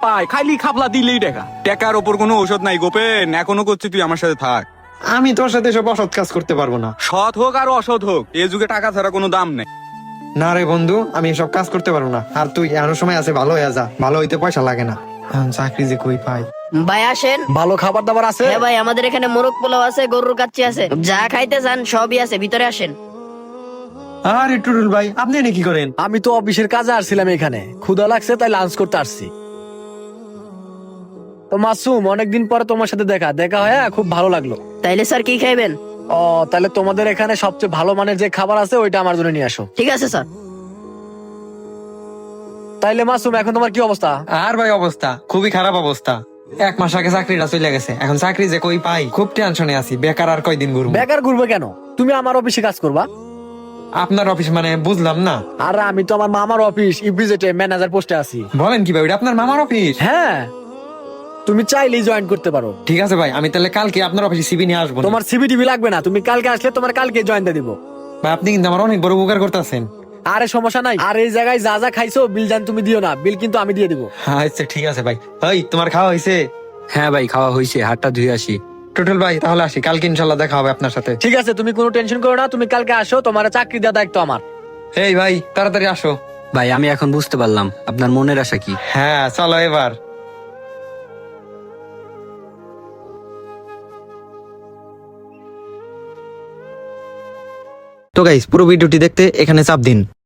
পাই খাইলি খাপলা দিলেই টাকা টাকার ওপর কোনো ঔষধ নাই গোপেন। এখনও করছি তুই আমার সাথে থাক। আমি তোর সাথে সব অসৎ কাজ করতে পারব না। সৎ হোক আর অসৎ হোক এ যুগে টাকা ছাড়া কোনো দাম নেই। না রে বন্ধু আমি এসব কাজ করতে পারব না। আর তুই এমন সময় আছে ভালো হয়ে যা। ভালো হইতে পয়সা লাগে না। এখন চাকরি যে কই পাই। ভাই আসেন। ভালো খাবার দাবার আছে? হ্যাঁ ভাই আমাদের এখানে মোরগ পোলাও আছে গরুর কাচ্চি আছে। যা খাইতে চান সবই আছে। ভিতরে আসেন। আরে টুরুল ভাই আপনি এনে কি করেন? আমি তো অফিসের কাজে আসছিলাম এখানে। ক্ষুধা লাগছে তাই লাঞ্চ করতে আসছি। তো মাসুম অনেকদিন পরে তোমার সাথে দেখা। দেখা হয়ে খুব ভালো লাগল। তাইলে স্যার কি খাইবেন? ও তাহলে তোমাদের এখানে সবচেয়ে ভালো মানের যে খাবার আছে ওইটা আমার জন্য নিয়ে আসো। ঠিক আছে স্যার। তাইলে মাসুম এখন তোমার কি অবস্থা? আর ভাই অবস্থা খুবই খারাপ অবস্থা। এক মাস আগে চাকরিটা চলে গেছে এখন চাকরি যে কই পাই খুব টেনশনে আছি বেকার আর কয়দিন ঘুরবো? বেকার ঘুরবে কেন? তুমি আমার অফিসে কাজ করবা? আপনার অফিস মানে বুঝলাম না। আর আমি তো আমার মামার অফিস ইপিজেটে ম্যানেজার পোস্টে আছি। বলেন কি ভাই ওটা আপনার মামার অফিস? হ্যাঁ। তুমি চাইলেই জয়েন করতে পারো। ঠিক আছে ভাই আমি তাহলে কালকে আপনার অফিসে সিবি নিয়ে আসব তোমার সিবি টিভি লাগবে না তুমি কালকে আসলে তোমার কালকে জয়েন দিয়ে দিব। ভাই আপনি কিন্তু আমার অনেক বড় উপকার করতেছেন। আরে সমস্যা নাই আর এই জায়গায় যা যা খাইছো বিল জান তুমি দিও না বিল কিন্তু আমি দিয়ে দিব। আচ্ছা ঠিক আছে ভাই। ওই তোমার খাওয়া হয়েছে হ্যাঁ ভাই খাওয়া হয়েছে হাতটা ধুয়ে আসি। টোটাল ভাই তাহলে আসি কালকে ইনশাল্লাহ দেখা হবে আপনার সাথে। ঠিক আছে তুমি কোনো টেনশন করো না তুমি কালকে আসো তোমার চাকরি দেওয়া দায়িত্ব আমার। এই ভাই তাড়াতাড়ি আসো। ভাই আমি এখন বুঝতে পারলাম আপনার মনের আশা কি? হ্যাঁ চলো এবার। তো গাইস পুরো ভিডিওটি দেখতে এখানে চাপ দিন।